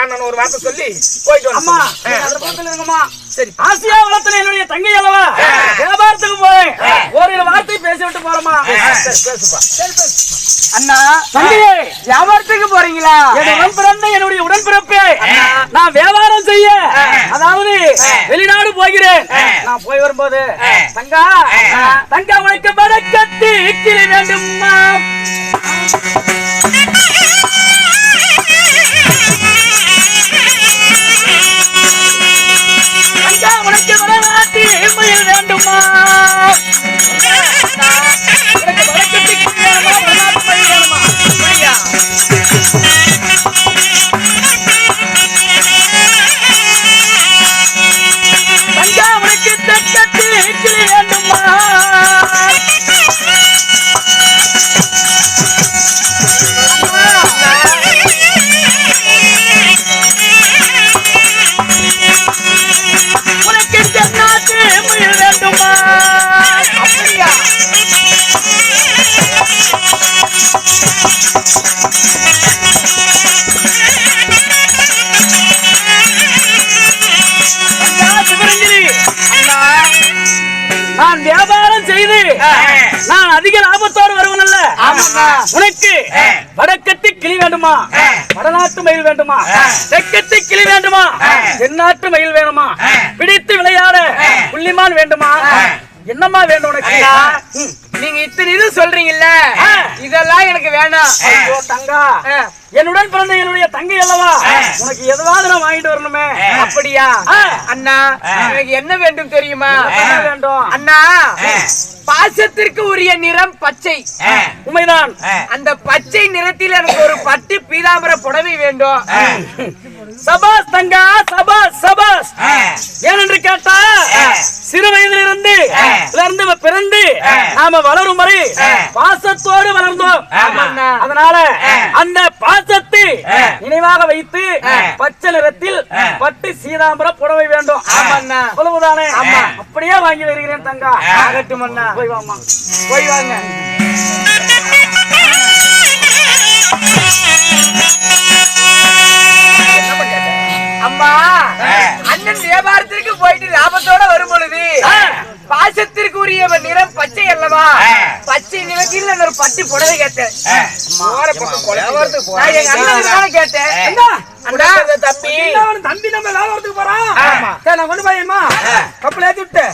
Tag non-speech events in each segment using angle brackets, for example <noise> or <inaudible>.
வாங்கன்னு ஒரு வார்த்தை சொல்லி போயிட்டு அம்மா இருங்கம்மா. சரி. ஆசியா வளர்த்தன என்னுடைய தங்கை அல்லவா? வியாபாரத்துக்கு போறேன். ஒரு வார்த்தை பேசி விட்டு போறோமா சரி, பேசுப்பா. அண்ணா தங்கையே வியாபாரத்துக்கு போறீங்களா? என் உடன் பிறந்த என்னுடைய உடன்பிறப்பே. நான் வியாபாரம் செய்ய அதாவது வெளிநாடு போகிறேன். நான் போய் வரும்போது தங்கா தங்கா உனக்கு வடக்கத்து கிளி வேண்டுமா உனக்கு வடக்கத்து கிளி வேண்டுமா? வடநாட்டு மயில் வேண்டுமா? தெற்கத்து கிளி வேண்டுமா? தென்னாட்டு மயில் வேணுமா? பிடித்து விளையாட புள்ளிமான் வேண்டுமா? என்னம்மா வேண்டும் உனக்கு. நீங்க இத்தனை இது சொல்றீங்கல்ல. இதெல்லாம் எனக்கு வேணாம். தங்கா. என்னுடன் பிறந்த என்னுடைய தங்கை அல்லவா? உனக்கு எதுவாவது நான் வாங்கிட்டு வரணுமே. அப்படியா. அண்ணா எனக்கு என்ன வேண்டும் தெரியுமா? வேண்டும்? அண்ணா. பாசத்திற்கு உரிய நிறம் பச்சை. உண்மைதான். அந்த பச்சை நிறத்தில் எனக்கு ஒரு பட்டு பீதாம்பர புடவை வேண்டும். சபாஸ் தங்கா சபாஸ் சபாஸ் ஏனென்று கேட்டா சிறு வயதிலிருந்து இருந்து பிறந்து நாம வளரும் வரை பாசத்தோடு வளர்ந்தோம். அதனால அந்த பாசத்தை நினைவாக வைத்து பச்சை நிறத்தில் பட்டு சீதாம்பர புடவை வேண்டும். ஆமா. அப்படியே வாங்கி வருகிறேன் தங்கா. ஆகட்டும் அண்ணா. போய் வாமா போய் வாங்க. அம்மா உரிய நிறம் பச்சை அல்லவா? பச்சை நிறத்தில் நான் ஒரு பட்டு புடவை கேட்டேன். எங்க அண்ணனுக்கு தானே கேட்டேன். அண்ணா தம்பி. அவன் தம்பி நம்ம வியாபாரத்துக்கு போறான் நான் கொண்டு போயேம்மா. கப்பல் ஏத்தி.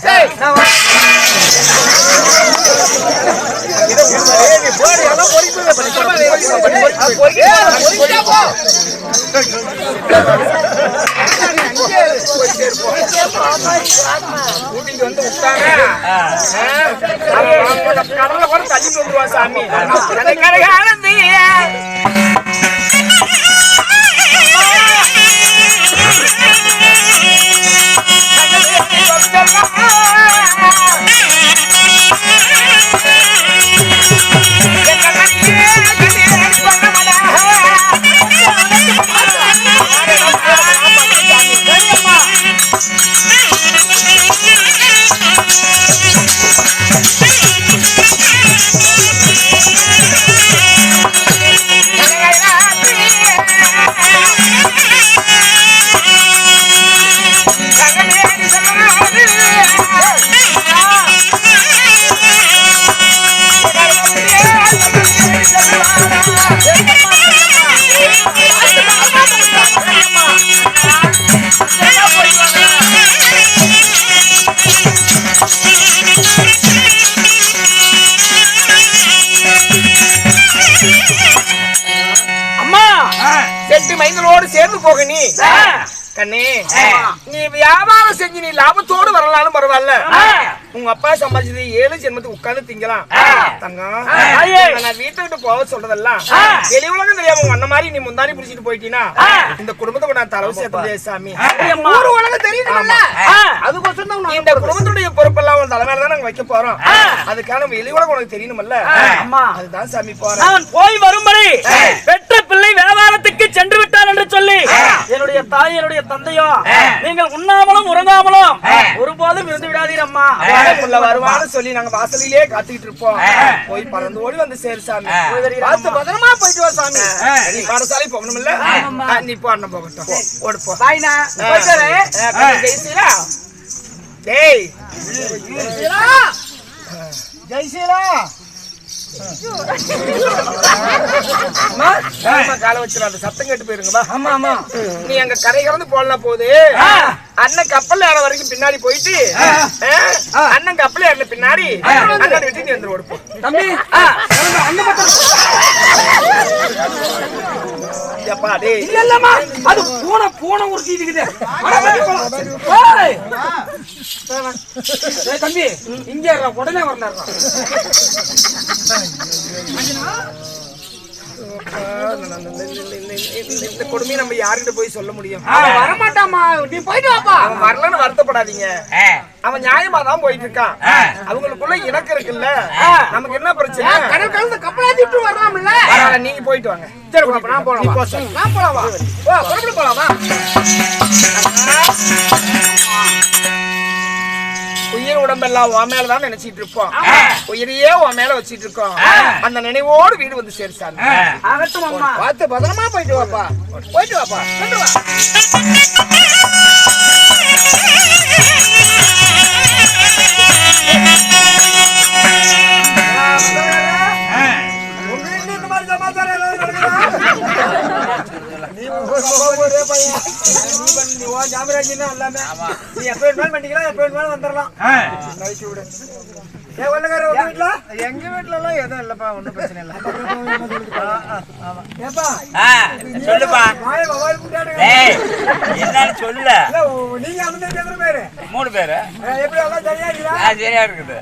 கூட்டிட்டு வந்து விட்டாங்க கடல்ல கூட தள்ளிட்டு வந்துருவா சாமி அம்மா வியாபாரம் செஞ்சு நீ லாபத்தோடு வரலாலும் பரவாயில்ல உங்க அப்பா சம்பாதிச்சது ஏழு ஜென்மத்துக்கு உட்கார்ந்து திங்கலாம். தங்கம் நான் வீட்டை விட்டு போக சொல்றதெல்லாம் வெளி உலகம் தெரியாம உங்க அண்ணன் மாதிரி நீ முந்தானி பிடிச்சிட்டு போயிட்டீனா? இந்த குடும்பத்தை நான் தலவு சேர்த்த முடியாது சாமி. ஊர் உலகம் தெரியுதுல்ல. அதுக்கோசரம் தான் இந்த குடும்பத்துடைய பொறுப்பெல்லாம் உன் தலைமையில தான் நாங்க வைக்க போறோம். அதுக்கான வெளி உலகம் உனக்கு தெரியணும்ல அம்மா அதுதான் சாமி போறேன். நான் போய் வரும் வரை பெற்ற பிள்ளை வியாபாரத்துக்கு சென்று விட்டார் என்று சொல்லி என்னுடைய தாய் என்னுடைய தந்தையும் நீங்கள் உண்ணாமலும் உறங்காமலும் ஒருபோதும் இருந்து விடாதீர் அம்மா புள்ள வருவான்னு சொல்லி நாங்க வாசலிலே காத்துக்கிட்டு இருப்போம். போய் பறந்து ஓடி வந்து சேரு சாமி. பார்த்து பத்திரமா போயிட்டு வா சாமி. நீ பாடசாலை போகணும் இல்ல நீ போ அண்ணன் போகட்டும். போ, ஓடு போ. பாய்னா ஜெயசீலா டேய். ஜெயசீலா அம்மா, காலை வச்சிடாத சத்தம் கேட்டு போயிருங்க வா ஆமா ஆமா. நீ அங்க கரை கடந்து போடலாம் போகுது அண்ணன் கப்பல் ஏற வரைக்கும் பின்னாடி போயிட்டு அண்ணன் கப்பல் ஏறல பின்னாடி அண்ணன் விட்டு நீ வந்து ஓடுப்போம் தம்பி பக்கம் எப்பா டேய். இல்லம்மா அது பூனை பூனை உருட்டிட்டு இருக்குது. ஏய். தம்பி இங்க உடனே வரலாம் இந்த கொடுமையை நம்ம யார்கிட்ட போய் சொல்ல முடியும் அவன் வரமாட்டாமா நீ போயிட்டு வாப்பா. அவன் வரலன்னு வருத்தப்படாதீங்க. அவன் நியாயமா தான் போயிட்டு இருக்கான் அவங்களுக்குள்ள இணக்கம் இருக்குல்ல. நமக்கு என்ன பிரச்சனை? கடல் கலந்து கப்பலாத்தி விட்டு வரலாம்ல நீங்க போயிட்டு வாங்க. சரி நான் போலாம். நான் போலாம் புறப்பட்டு போலாம் உயிர் உடம்பெல்லாம் உன் மேலதான் நினைச்சிட்டு இருப்போம். உயிரையே உன் மேல வச்சிட்டு இருக்கோம் அந்த நினைவோடு வீடு வந்து அம்மா. பார்த்து பத்திரமா போயிட்டு வாப்பா. போயிட்டு வாப்பா. கொண்டு வா. உங்க வீட்டுல இந்த மாதிரி சமாச்சாரம் ஏதாவது நடக்குதா? நீ ஒரே பையன். நீ பண்ணு, நீ உன் எல்லாமே. நீ பண்ணிக்கலாம், எப்ப வந்துடலாம். விடு. ஏன் உங்க எங்க வீட்ல எல்லாம் எதுவும் இல்லப்பா ஒண்ணும் பிரச்சனை இல்ல ஆமா. ஏப்பா, சொல்லுப்பா ஏய் என்னன்னு சொல்லு நீங்க அண்ணன் எத்தனை பேரு? மூணு பேரு எப்படி எல்லாம் சரியா இருக்கீங்களா? சரியா இருக்குது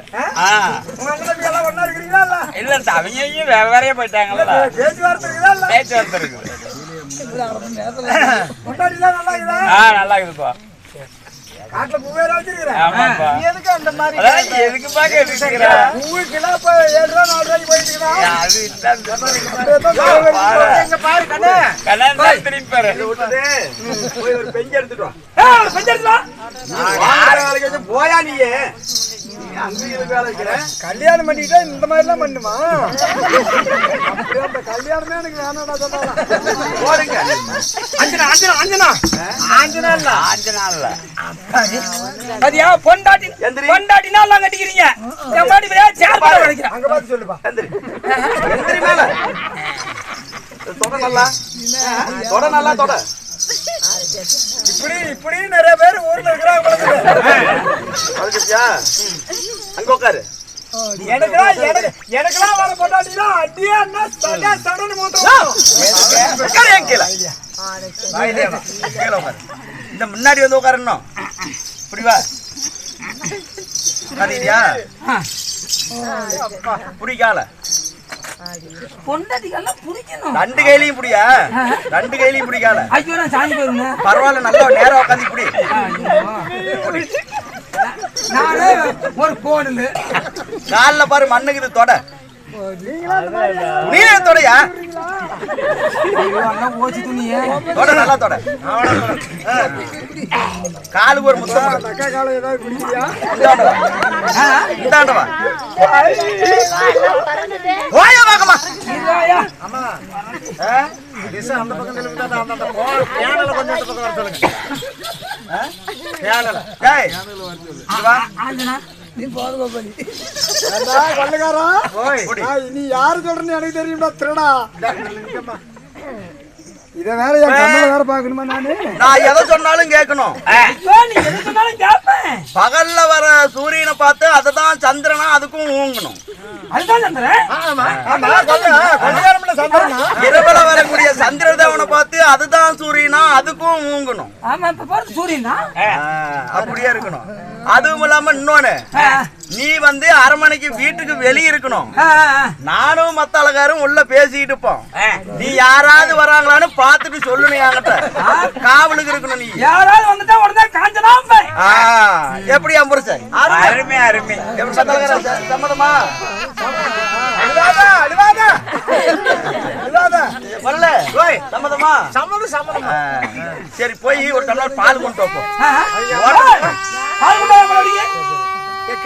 உங்க அண்ணன் எல்லாம் ஒண்ணா இல்ல? இல்ல அவங்க வேறையே போயிட்டாங்கல்ல பேச்சுவார்த்தை இருக்குதா இல்ல? பேச்சுவார்த்தை இருக்குது ஆ நல்லா காட்டுல எதுக்கு அந்த மாதிரி கிலோ இப்ப ஏழு ரூபா, நாலு ரூபாய்க்கு போயிட்டு பாரு கண்ணு. தான் திரும்பி பாரு போய் ஒரு பெஞ்சு எடுத்துட்டு வா. ஏய், கொஞ்சம் எடுத்து வா. வார வேலைக்கு வச்சு போயா நீயே? கல்யாணம் பண்ணிக்கிட்டா இந்த மாதிரி எல்லாம் பண்ணுமா கல்யாணமே எனக்கு வேணாடா சொன்னாலாம். போடுங்க. அஞ்சனா அஞ்சனா அஞ்சனா. ஆஞ்சனா இல்ல. ஆஞ்சனா இல்ல. அதியா பொண்டாட்டி. பொண்டாட்டினா எல்லாம் கட்டிக்கிறீங்க. என் சேர் போட வளைக்கிறேன் அங்க பார்த்து சொல்லுப்பா. எந்திரி மேல. தொட நல்லா. தொட நல்லா தொட. இப்படி இப்படி நிறைய பேர் ஊர்ல இருக்கிறாங்க அங்க உட்காரு எனக்குலாம் எனக்கு எனக்குலாம் வர பொண்டாட்டினா அடியே இந்த முன்னாடி வந்து உட்காரணும் இப்படி வா பிடிக்கணும். ரெண்டு கையிலையும் பிடியா? ரெண்டு கையிலையும் பிடிக்கால ஐயோ நான் சாஞ்சி போயிருங்க. பரவாயில்ல நல்லா நேரா உட்காந்து இப்படி நானே ஒரு கோடுங்க கால்ல பாரு மண்ணுக்கு இது தொட. தொடையா ஓச்சு துணியே தொட நல்லா தொட. காலுக்கு ஒரு முத்தம் கொடு. அக்கா காலம் ஏதாவது குடிக்கிறியா இந்தாண்ட வா. இந்தாண்ட வா ஓய வாங்கம்மா அம்மா டிஸ் அந்த பக்கம் நிலுவிட்டா அந்த அந்த போ பேனல கொஞ்சம் இந்த பக்கம் வர சொல்லுங்க பேனல டேய் இங்க வா கொள்ளைக்காரா ஓய். நான் நீ யாரு சொல்றேன்னு எனக்கு தெரியும்டா திருடா. இத வேற என் கண்ணல வேற பாக்கணுமா நானு? நான் எதை சொன்னாலும் கேட்கணும். நீ எது சொன்னாலும் கேட்பேன் பகல்ல வர சூரியனை பார்த்து அதுதான் சந்திரனா அதுக்கும் ஊங்கணும். அதுதான் சந்திரன்? ஆமா. இரவுல வரக்கூடிய சந்திர தேவனை பார்த்து அதுதான் சூரியனா அதுக்கும் ஊங்கணும். ஆமா இப்ப சூரியன்? அப்படியே இருக்கணும். அதுவும் இல்லாம இன்னொன்னு. நீ வந்து அரண்மனைக்கு வீட்டுக்கு வெளியே இருக்கணும். நானும் மத்த அழகாரும் உள்ள பேசிக்கிட்டு இருப்போம். நீ யாராவது வராங்களான்னு பார்த்துட்டு சொல்லணும் என்கிட்ட காவலுக்கு இருக்கணும் நீ. யாராவது வந்துட்டா உடனே காஞ்சனா எப்படி புருஷன்? அருமை. அருமை எப்படி மத்த அழகாரா ச- சம்மதமா? சரி போய் ஒரு டம்ளர் பால் கொண்டு வைப்போம் பால் கொண்டு வர முடியும்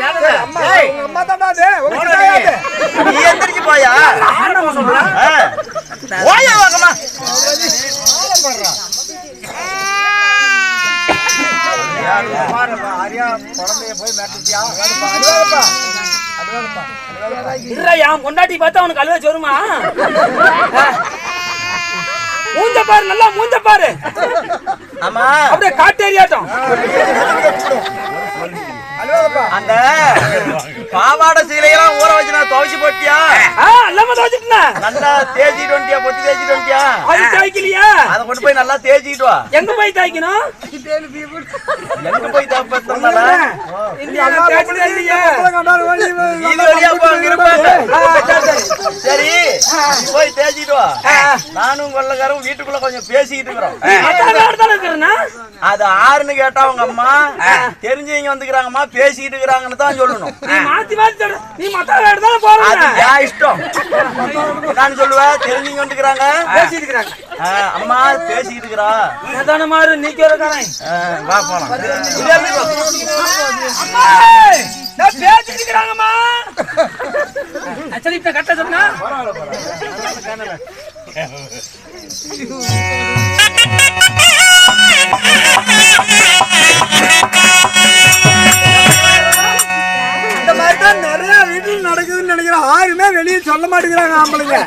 அம்மா உங்க அம்மா தான்டா அது நீ. எந்திரிச்சு போயா? பொண்டாட்டி பார்த்தா உனக்கு அழுவ வருமா மூஞ்ச பாரு நல்லா மூஞ்ச பாரு. ஆமா. அப்படியே காட்டேரியாட்டம் அந்த பாவாடை சீலையெல்லாம் ஊற வச்சு நான் துவைச்சு போட்டியா? எல்லாமே துவச்சிட்டுனா? நல்லா தேய்ச்சிட்டு வந்துட்டியா பொத்தி தேய்ச்சிட்டு வந்துட்டியா அது தாய்க்கலையா அதை கொண்டு போய் நல்லா தேய்ச்சிட்டு வா. எங்க போய் தாய்க்கணும் எங்க போய். இது வழியா போ அங்க இருப்பாங்க சரி, போய் தேய்ச்சிட்டு வா. நானும் கொள்ளக்காரும் வீட்டுக்குள்ள கொஞ்சம் பேசிக்கிட்டு இருக்கிறோம். தானே? அது ஆறுன்னு கேட்டா உங்க அம்மா தெரிஞ்சவங்க வந்துக்கிறாங்கம்மா பேசிக்கிட்டு இருக்கிறாங்கன்னு தான் சொல்லணும். நீ மாத்தி மாத்தி சொல்ற. நீ மத்த வேற தானே அது போறேன் என் இஷ்டம். நான் சொல்லுவேன் தெரிஞ்சவங்க வந்துக்கிறாங்க. பேசிட்டு இருக்கிறாங்க. அம்மா பேசிக்கிட்டு இருக்கிறா. அதான மாதிரி நீ கேட்கறேன் ஆ, வா போலாம். பேசிட்டு இருக்கிறாங்கம்மா. சரி இப்ப கட்ட சொன்னா? <laughs> இந்த மாதிரி தான் நிறைய வீட்டுல நடக்குதுன்னு நினைக்கிறேன். யாருமே வெளியே சொல்ல மாட்டேங்கிறாங்க ஆம்பளைங்க.